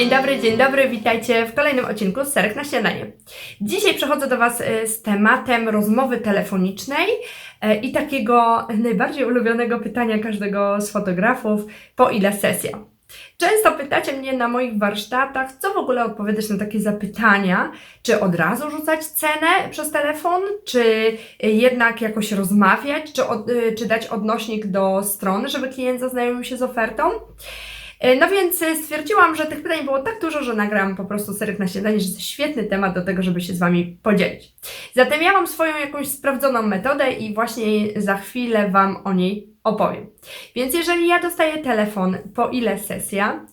Dzień dobry, dzień dobry, witajcie w kolejnym odcinku Serek na śniadanie. Dzisiaj przechodzę do Was e, z tematem rozmowy telefonicznej e, i takiego najbardziej ulubionego pytania każdego z fotografów, po ile sesja? Często pytacie mnie na moich warsztatach, co w ogóle odpowiadać na takie zapytania, czy od razu rzucać cenę przez telefon, czy jednak jakoś rozmawiać, czy, od, czy dać odnośnik do strony, żeby klient zaznajomił się z ofertą. E, No więc e, stwierdziłam, że tych pytań było tak dużo, że nagram po prostu serek na śniadanie, że to świetny temat do tego, żeby się z Wami podzielić. Zatem ja mam swoją jakąś sprawdzoną metodę i właśnie za chwilę Wam o niej opowiem. Więc jeżeli ja dostaję telefon, po ile sesja,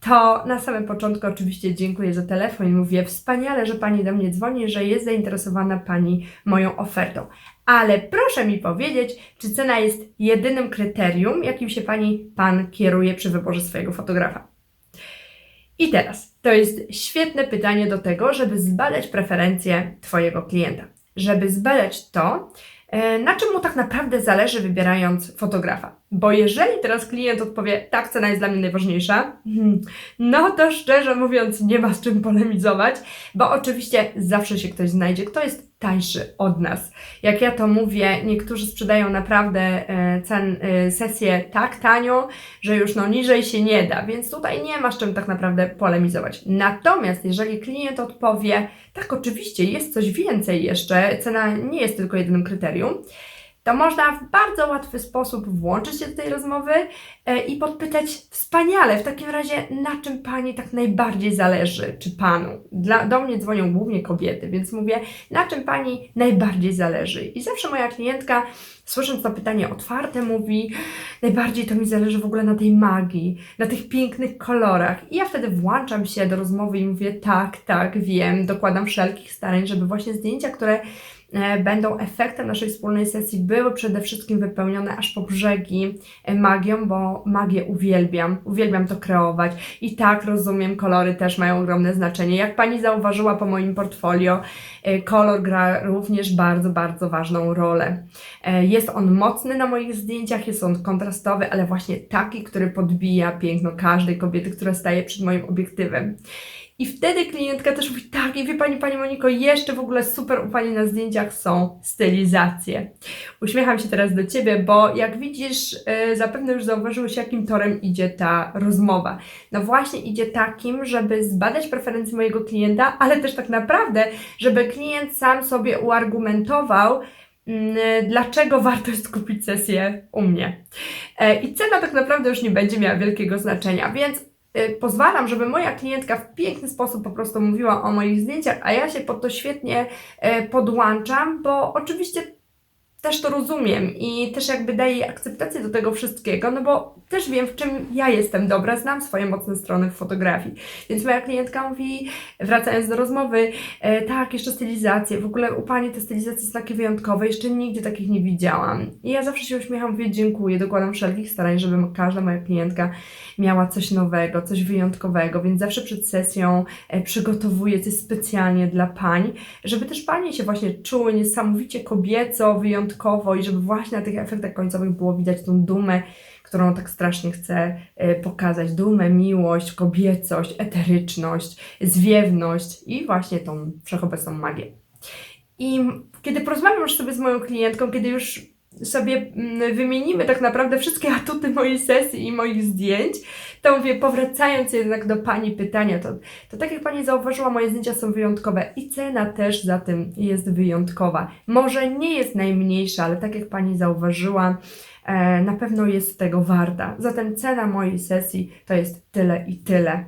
to na samym początku oczywiście dziękuję za telefon i mówię wspaniale, że Pani do mnie dzwoni, że jest zainteresowana Pani moją ofertą. Ale proszę mi powiedzieć, czy cena jest jedynym kryterium, jakim się Pani, Pan kieruje przy wyborze swojego fotografa. I teraz, to jest świetne pytanie do tego, żeby zbadać preferencje Twojego klienta. Żeby zbadać to, e, na czym mu tak naprawdę zależy wybierając fotografa. Bo jeżeli teraz klient odpowie, tak, cena jest dla mnie najważniejsza, hmm, no to szczerze mówiąc nie ma z czym polemizować, bo oczywiście zawsze się ktoś znajdzie, kto jest tańszy od nas. Jak ja to mówię, niektórzy sprzedają naprawdę e, cen, e, sesję tak tanio, że już no niżej się nie da, więc tutaj nie ma z czym tak naprawdę polemizować. Natomiast jeżeli klient odpowie, tak oczywiście jest coś więcej jeszcze, cena nie jest tylko jedynym kryterium, to można w bardzo łatwy sposób włączyć się do tej rozmowy e, i podpytać wspaniale, w takim razie na czym Pani tak najbardziej zależy, czy Panu? Dla, do mnie dzwonią głównie kobiety, więc mówię, na czym Pani najbardziej zależy? I zawsze moja klientka, słysząc to pytanie otwarte, mówi, najbardziej to mi zależy w ogóle na tej magii, na tych pięknych kolorach. I ja wtedy włączam się do rozmowy i mówię, tak, tak, wiem, dokładam wszelkich starań, żeby właśnie zdjęcia, które będą efektem naszej wspólnej sesji, były przede wszystkim wypełnione aż po brzegi e, magią, bo magię uwielbiam, uwielbiam to kreować i tak rozumiem, kolory też mają ogromne znaczenie. Jak Pani zauważyła po moim portfolio, e, kolor gra również bardzo, bardzo ważną rolę. E, Jest on mocny na moich zdjęciach, jest on kontrastowy, ale właśnie taki, który podbija piękno każdej kobiety, która staje przed moim obiektywem. I wtedy klientka też mówi, tak, i wie Pani, Pani Moniko, jeszcze w ogóle super u Pani na zdjęciach są stylizacje. Uśmiecham się teraz do Ciebie, bo jak widzisz, yy, zapewne już zauważyłeś, jakim torem idzie ta rozmowa. No właśnie idzie takim, żeby zbadać preferencje mojego klienta, ale też tak naprawdę, żeby klient sam sobie uargumentował, mm, dlaczego warto jest kupić sesję u mnie. E, I cena tak naprawdę już nie będzie miała wielkiego znaczenia, więc pozwalam, żeby moja klientka w piękny sposób po prostu mówiła o moich zdjęciach, a ja się pod to świetnie e, podłączam, bo oczywiście też to rozumiem i też jakby daję akceptację do tego wszystkiego, no bo też wiem, w czym ja jestem dobra, znam swoje mocne strony w fotografii. Więc moja klientka mówi, wracając do rozmowy, e, tak, jeszcze stylizacje, w ogóle u Pani te stylizacje są takie wyjątkowe, jeszcze nigdzie takich nie widziałam. I ja zawsze się uśmiecham, mówię dziękuję, dokładam wszelkich starań, żeby każda moja klientka miała coś nowego, coś wyjątkowego, więc zawsze przed sesją e, przygotowuję coś specjalnie dla pań, żeby też panie się właśnie czuły niesamowicie kobieco, wyjątkowo i żeby właśnie na tych efektach końcowych było widać tą dumę, którą tak strasznie chcę e, pokazać. Dumę, miłość, kobiecość, eteryczność, zwiewność i właśnie tą wszechobecną magię. I kiedy porozmawiam już sobie z moją klientką, kiedy już sobie mm, wymienimy tak naprawdę wszystkie atuty mojej sesji i moich zdjęć, to mówię, powracając jednak do Pani pytania, to, to tak jak Pani zauważyła, moje zdjęcia są wyjątkowe i cena też za tym jest wyjątkowa. Może nie jest najmniejsza, ale tak jak Pani zauważyła, e, na pewno jest tego warta. Zatem cena mojej sesji to jest tyle i tyle.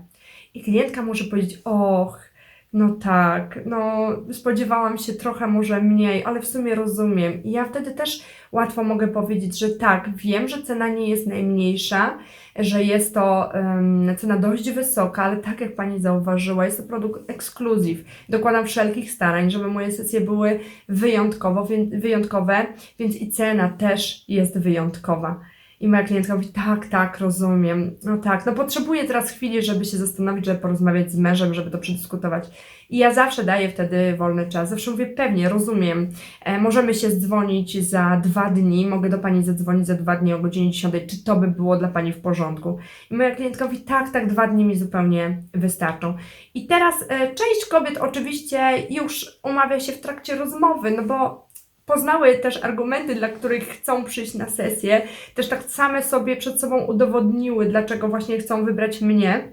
I klientka może powiedzieć, och, no tak, no spodziewałam się trochę może mniej, ale w sumie rozumiem. I ja wtedy też łatwo mogę powiedzieć, że tak, wiem, że cena nie jest najmniejsza, że jest to em, cena dość wysoka, ale tak jak Pani zauważyła, jest to produkt ekskluzyw. Dokładam wszelkich starań, żeby moje sesje były wyjątkowo, wyjątkowe, więc i cena też jest wyjątkowa. I moja klientka mówi, tak, tak, rozumiem. No tak, no potrzebuję teraz chwili, żeby się zastanowić, żeby porozmawiać z mężem, żeby to przedyskutować. I ja zawsze daję wtedy wolny czas. Zawsze mówię, pewnie, rozumiem. E, możemy się zdzwonić za dwa dni, mogę do Pani zadzwonić za dwa dni o godzinie 10. Czy to by było dla Pani w porządku? I moja klientka mówi, tak, tak, dwa dni mi zupełnie wystarczą. I teraz e, część kobiet oczywiście już umawia się w trakcie rozmowy, no bo poznały też argumenty, dla których chcą przyjść na sesję, też tak same sobie przed sobą udowodniły, dlaczego właśnie chcą wybrać mnie.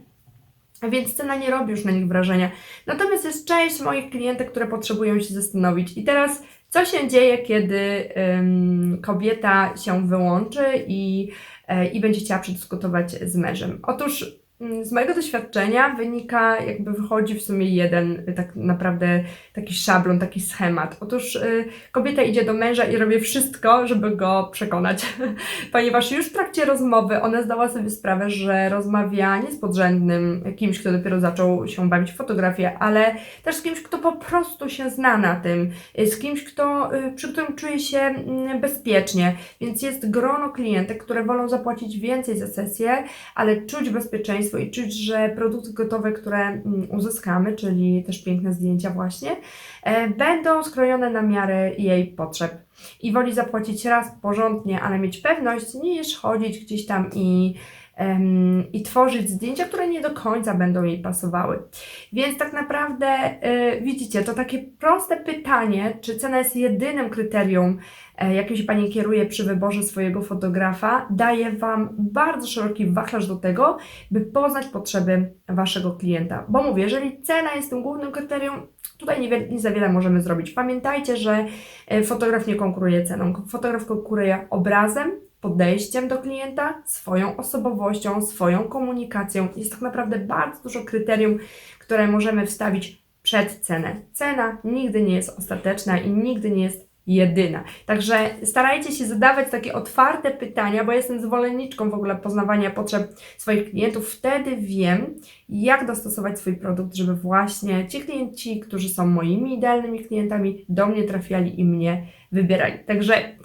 Więc cena nie robi już na nich wrażenia. Natomiast jest część moich klientek, które potrzebują się zastanowić. I teraz, co się dzieje, kiedy ym, kobieta się wyłączy i, e, i będzie chciała przedyskutować z mężem? Otóż z mojego doświadczenia wynika, jakby wychodzi w sumie jeden y, tak naprawdę taki szablon, taki schemat. Otóż y, kobieta idzie do męża i robi wszystko, żeby go przekonać, ponieważ już w trakcie rozmowy ona zdała sobie sprawę, że rozmawia nie z podrzędnym kimś, kto dopiero zaczął się bawić w fotografię, ale też z kimś, kto po prostu się zna na tym, y, z kimś, kto, y, przy którym czuje się mm, bezpiecznie, więc jest grono klientek, które wolą zapłacić więcej za sesję, ale czuć bezpieczeństwo i czuć, że produkty gotowe, które mm, uzyskamy, czyli też piękne zdjęcia właśnie, e, będą skrojone na miarę jej potrzeb. I woli zapłacić raz porządnie, ale mieć pewność, niż chodzić gdzieś tam i, i tworzyć zdjęcia, które nie do końca będą jej pasowały. Więc tak naprawdę e, widzicie, to takie proste pytanie, czy cena jest jedynym kryterium, e, jakim się Pani kieruje przy wyborze swojego fotografa, daje Wam bardzo szeroki wachlarz do tego, by poznać potrzeby Waszego klienta. Bo mówię, jeżeli cena jest tym głównym kryterium, tutaj nie, nie za wiele możemy zrobić. Pamiętajcie, że e, fotograf nie konkuruje ceną. Fotograf konkuruje obrazem, podejściem do klienta, swoją osobowością, swoją komunikacją. Jest tak naprawdę bardzo dużo kryterium, które możemy wstawić przed cenę. Cena nigdy nie jest ostateczna i nigdy nie jest jedyna. Także starajcie się zadawać takie otwarte pytania, bo jestem zwolenniczką w ogóle poznawania potrzeb swoich klientów. Wtedy wiem, jak dostosować swój produkt, żeby właśnie ci klienci, którzy są moimi idealnymi klientami, do mnie trafiali i mnie wybierali. Także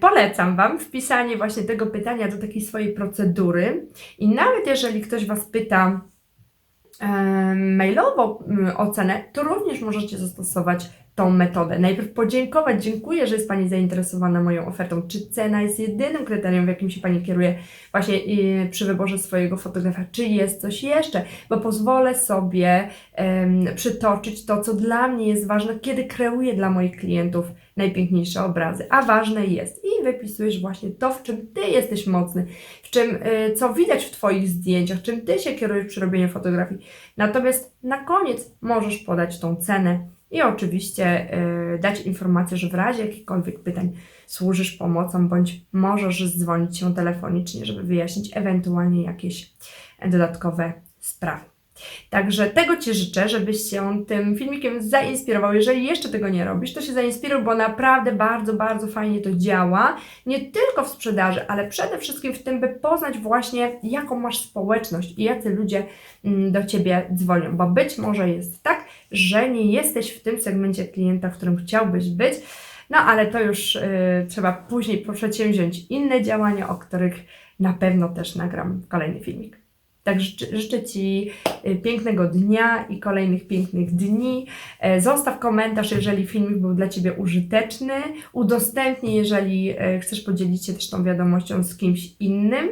polecam Wam wpisanie właśnie tego pytania do takiej swojej procedury. I nawet jeżeli ktoś Was pyta e, mailowo o cenę, to również możecie zastosować tą metodę. Najpierw podziękować, dziękuję, że jest Pani zainteresowana moją ofertą. Czy cena jest jedynym kryterium, w jakim się Pani kieruje właśnie y, przy wyborze swojego fotografa? Czy jest coś jeszcze? Bo pozwolę sobie em, przytoczyć to, co dla mnie jest ważne, kiedy kreuję dla moich klientów najpiękniejsze obrazy. A ważne jest i wypisujesz właśnie to, w czym Ty jesteś mocny, w czym, y, co widać w Twoich zdjęciach, czym Ty się kierujesz przy robieniu fotografii. Natomiast na koniec możesz podać tą cenę i oczywiście y, dać informację, że w razie jakichkolwiek pytań służysz pomocą, bądź możesz dzwonić się telefonicznie, żeby wyjaśnić ewentualnie jakieś dodatkowe sprawy. Także tego Ci życzę, żebyś się tym filmikiem zainspirował. Jeżeli jeszcze tego nie robisz, to się zainspiruj, bo naprawdę bardzo, bardzo fajnie to działa. Nie tylko w sprzedaży, ale przede wszystkim w tym, by poznać właśnie, jaką masz społeczność i jacy ludzie mm, do Ciebie dzwonią. Bo być może jest tak, że nie jesteś w tym segmencie klienta, w którym chciałbyś być. No ale to już y, trzeba później przedsięwziąć inne działania, o których na pewno też nagram kolejny filmik. Tak życzę, życzę Ci y, pięknego dnia i kolejnych pięknych dni. E, Zostaw komentarz, jeżeli filmik był dla Ciebie użyteczny. Udostępnij, jeżeli e, chcesz podzielić się też tą wiadomością z kimś innym.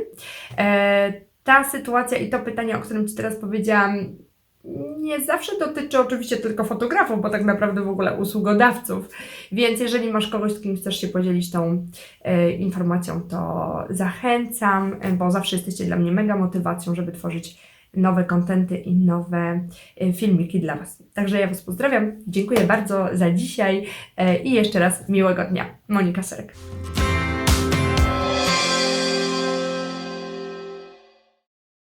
E, Ta sytuacja i to pytanie, o którym Ci teraz powiedziałam, nie zawsze dotyczy oczywiście tylko fotografów, bo tak naprawdę w ogóle usługodawców. Więc jeżeli masz kogoś, z kim chcesz się podzielić tą e, informacją, to zachęcam, e, bo zawsze jesteście dla mnie mega motywacją, żeby tworzyć nowe kontenty i nowe e, filmiki dla Was. Także ja Was pozdrawiam, dziękuję bardzo za dzisiaj i jeszcze raz miłego dnia. Monika Serek.